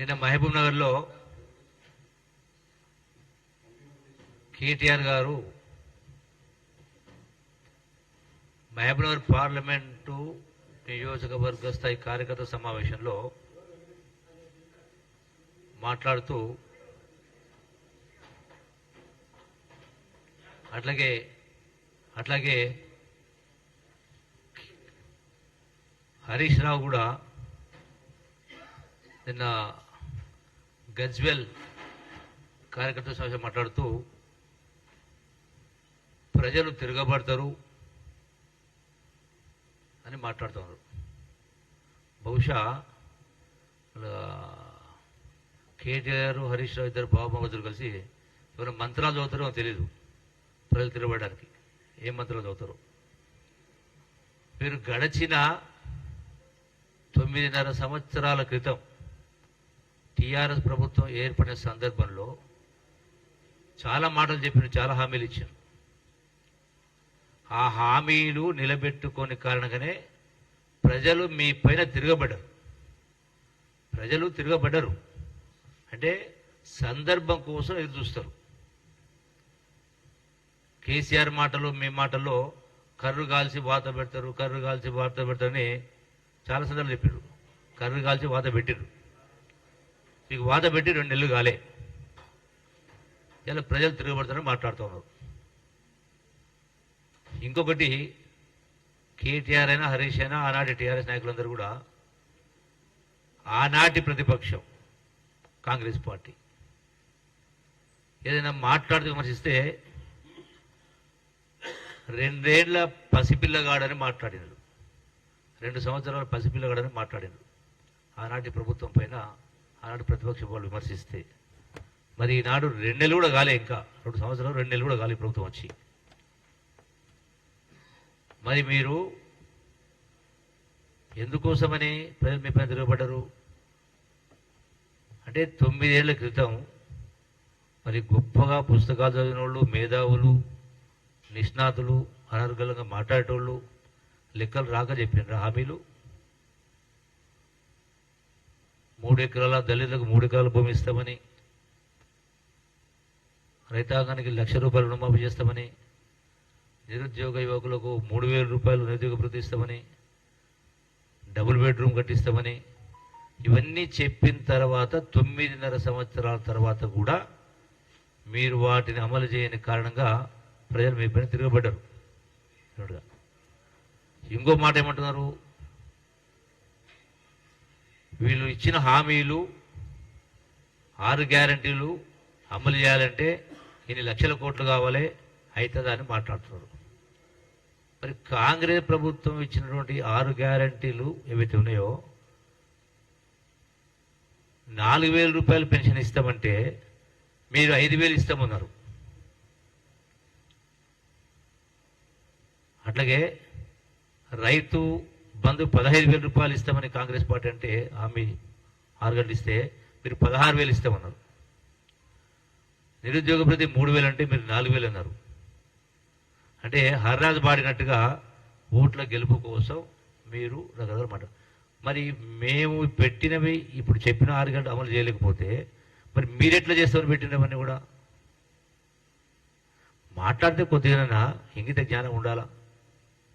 నిన్న మహబూబ్ నగర్లో కేటీఆర్ గారు మహబూబ్ నగర్ పార్లమెంటు నియోజకవర్గ స్థాయి కార్యకర్త సమావేశంలో మాట్లాడుతూ అట్లాగే అట్లాగే హరీష్ రావు కూడా నిన్న గజ్వెల్ కార్యకర్త సమావేశం మాట్లాడుతూ ప్రజలు తిరగబడతారు అని మాట్లాడుతున్నారు బహుశా కేటీఆర్ హరీష్ రావు ఇద్దరు బాబు కలిసి ఎవరైనా మంత్రాలు చదువుతారో తెలియదు ప్రజలు తిరగబడడానికి ఏ మంత్రాలు చదువుతారు. మీరు గడచిన తొమ్మిదిన్నర సంవత్సరాల క్రితం టీఆర్ఎస్ ప్రభుత్వం ఏర్పడిన సందర్భంలో చాలా మాటలు చెప్పిన చాలా హామీలు ఇచ్చారు. ఆ హామీలు నిలబెట్టుకోని కారణంగానే ప్రజలు మీ పైన తిరగబడ్డారు. ప్రజలు తిరగబడ్డరు. అంటే సందర్భం కోసం ఎదురు చూస్తారు. కేసీఆర్ మాటలు మీ మాటల్లో కర్రు కాల్చి వాత పెడతారు కర్రు కాల్చి వాత పెడతారని చాలా సందర్భాలు చెప్పారు. కర్రు కాల్చి వాత పెట్టారు మీకు వాద పెట్టి రెండు నెలలు కాలే. ఇలా ప్రజలు తిరగబడతారని మాట్లాడుతూ ఉన్నారు ఇంకొకటి కేటీఆర్ అయినా హరీష్ అయినా ఆనాటి టీఆర్ఎస్ నాయకులందరూ కూడా ఆనాటి ప్రతిపక్షం కాంగ్రెస్ పార్టీ. ఏదైనా మాట్లాడుతూ విమర్శిస్తే రెండేళ్ళ పసిపిల్లగాడని మాట్లాడినారు. రెండు సంవత్సరాల పసిపిల్లగాడని మాట్లాడినారు. ఆనాటి ప్రభుత్వం పైన ఆనాడు ప్రతిపక్ష వాళ్ళు విమర్శిస్తే. మరి ఈనాడు రెండు నెలలు కూడా కాలే ఇంకా. రెండు సంవత్సరాలు రెండు నెలలు కూడా కాలే ప్రభుత్వం వచ్చి. మరి మీరు ఎందుకోసమని ప్రజలు మీ పైన తిరగబడ్డరు? అంటే తొమ్మిదేళ్ళ క్రితం మరి గొప్పగా పుస్తకాలు చదివిన వాళ్ళు మేధావులు నిష్ణాతులు అనర్గలంగా మాట్లాడేటోళ్ళు లెక్కలు రాక చెప్పినారు హామీలు? మూడు ఎకరాల దళితులకు మూడు ఎకరాల భూమి ఇస్తామని రైతాంగానికి లక్ష రూపాయలు రుణమాఫీ చేస్తామని నిరుద్యోగ యువకులకు మూడు వేల రూపాయలు నిరుద్యోగ ప్రతిస్తామని డబుల్ బెడ్రూమ్ కట్టిస్తామని ఇవన్నీ చెప్పిన తర్వాత తొమ్మిదిన్నర సంవత్సరాల తర్వాత కూడా మీరు వాటిని అమలు చేయని కారణంగా ప్రజలు మీ పైన తిరగబడ్డారు. ఇంకో మాట ఏమంటున్నారు? వీళ్ళు ఇచ్చిన హామీలు ఆరు గ్యారంటీలు అమలు చేయాలంటే ఇన్ని లక్షల కోట్లు కావాలి అవుతుందా అని మాట్లాడుతున్నారు. మరి కాంగ్రెస్ ప్రభుత్వం ఇచ్చినటువంటి ఆరు గ్యారంటీలు ఏవైతే ఉన్నాయో నాలుగు వేల రూపాయలు పెన్షన్ ఇస్తామంటే మీరు ఐదు వేలు ఇస్తామన్నారు. అట్లాగే రైతు బంధు పదహైదు వేల రూపాయలు ఇస్తామని కాంగ్రెస్ పార్టీ అంటే హామీ ఆరు గంటలు ఇస్తే మీరు పదహారు వేలు ఇస్తామన్నారు. నిరుద్యోగ ప్రతి మూడు వేలు అంటే మీరు నాలుగు వేలు అన్నారు. అంటే హర్రాజు పాడినట్టుగా ఓట్ల గెలుపు కోసం మీరు రకరకాల మాట. మరి మేము పెట్టినవి ఇప్పుడు చెప్పిన ఆరు గంటలు అమలు చేయలేకపోతే మరి మీరెట్లా చేస్తామని పెట్టినవన్నీ కూడా? మాట్లాడితే కొద్దిగా ఇంగిత జ్ఞానం ఉండాలా?